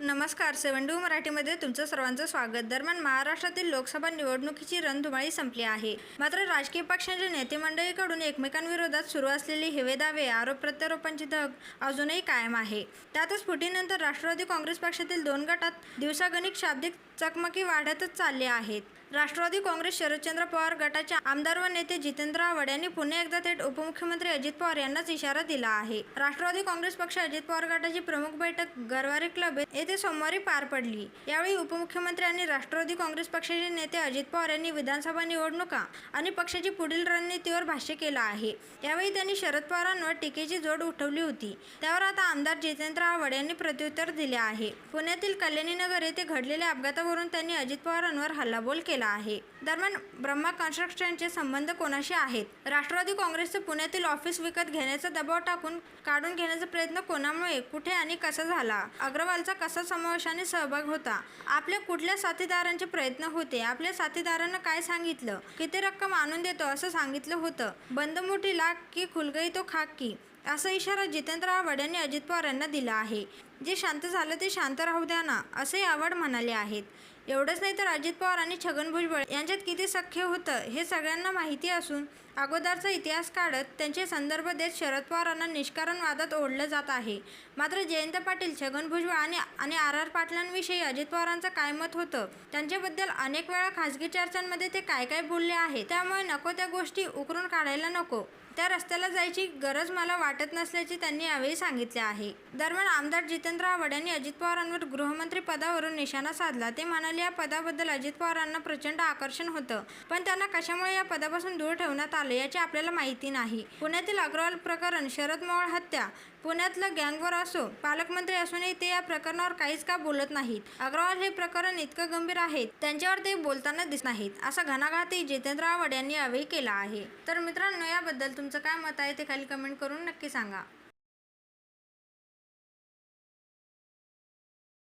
नमस्कार सेवन डू मराठीमध्ये तुमचं सर्वांचं स्वागत. दरम्यान महाराष्ट्रातील लोकसभा निवडणुकीची रणधुमाळी संपली आहे. मात्र राजकीय पक्षांच्या नेते मंडळीकडून एकमेकांविरोधात सुरू असलेली हेवेदावे आरोप प्रत्यारोपांची धग अजूनही कायम आहे. त्यातच फुटीनंतर राष्ट्रवादी काँग्रेस पक्षातील दोन गटात दिवसागणिक शाब्दिक चकमकी वाढतच चालल्या आहेत. राष्ट्रवादी काँग्रेस शरदचंद्र पवार गटाचे आमदार व नेते जितेंद्र आव्हाड यांनी पुन्हा एकदा थेट उपमुख्यमंत्री अजित पवार यांनाच इशारा दिला आहे. राष्ट्रवादी काँग्रेस पक्ष अजित पवार गटाची प्रमुख बैठक गरवारे क्लब येथे सोमवारी पार पडली. यावेळी उपमुख्यमंत्री आणि राष्ट्रवादी काँग्रेस पक्षाचे नेते अजित पवार यांनी विधानसभा निवडणुका आणि पक्षाची पुढील रणनीतीवर भाष्य केलं आहे. यावेळी त्यांनी शरद पवारांवर टीकेची जोड उठवली होती. त्यावर आता आमदार जितेंद्र आव्हाड यांनी प्रत्युत्तर दिले आहे. पुण्यातील कल्याणीनगर येथे घडलेल्या अपघातावरून त्यांनी अजित पवारांवर हल्लाबोल केला. आहे. दरम्यान ब्रह्मा कन्स्ट्रक्शनचे संबंध कोणाशी आहेत? राष्ट्रवादी काँग्रेसचे पुण्यातील ऑफिस विकत घेण्याचा दबाव टाकून काढून घेण्याचा प्रयत्न कोणामुळे? कुठे आणि कसा झाला? अग्रवालचा कसा समावेशाने सहभाग होता? आपल्या कुठल्या साथीदारांचे प्रयत्न होते? आपल्या साथीदारांना काय सांगितलं? किती रक्कम आणून देतो असं सांगितलं होतं. बंद मोठी की खुलगई तो खाक? की असा इशारा जितेंद्र आव्हाड यांनी अजित पवार यांना दिला आहे. जे शांत झालं ते शांत राहू द्या ना असे आव्हाड म्हणाले आहेत. एवढंच नाही तर अजित पवार आणि छगन भुजबळ यांच्यात किती सख्य होतं हे सगळ्यांना माहिती असून अगोदरचा इतिहास काढत त्यांचे संदर्भ देत शरद पवारांना निष्कारण वादात ओढलं जात आहे. मात्र जयंत पाटील छगन भुजबळ आणि आणि आर आर पाटलांविषयी अजित पवारांचं काय मत होतं? त्यांच्याबद्दल अनेक वेळा खासगी चर्चांमध्ये ते काय काय बोलले आहे? त्यामुळे नको त्या गोष्टी उकरून काढायला नको. त्या रस्त्याला जायची गरज मला वाटत नसल्याचे त्यांनी यावेळी सांगितले आहे. दरम्यान आमदार जितेंद्र आव्हाड यांनी अजित पवारांवर गृहमंत्री पदावरून निशाणा साधला. ते म्हणाले या पदाबद्दल अजित पवारांना प्रचंड आकर्षण होतं. पण त्यांना कशामुळे या पदापासून दूर ठेवण्यात आलं आलं याची आपल्याला माहिती नाही. पुण्यातील अग्रवाल प्रकरण शरद मोहोळ हत्या पुण्यातलं गँगवर असो पालकमंत्री असूनही ते या प्रकरणावर काहीच का बोलत नाहीत? अग्रवाल हे प्रकरण इतकं गंभीर आहे त्यांच्यावर ते बोलताना दिसत नाहीत असा घणाघातही जितेंद्र आव्हाड यांनी यावेळी केला आहे. तर मित्रांनो याबद्दल तुमचं काय मत आहे ते खाली कमेंट करून नक्की सांगा.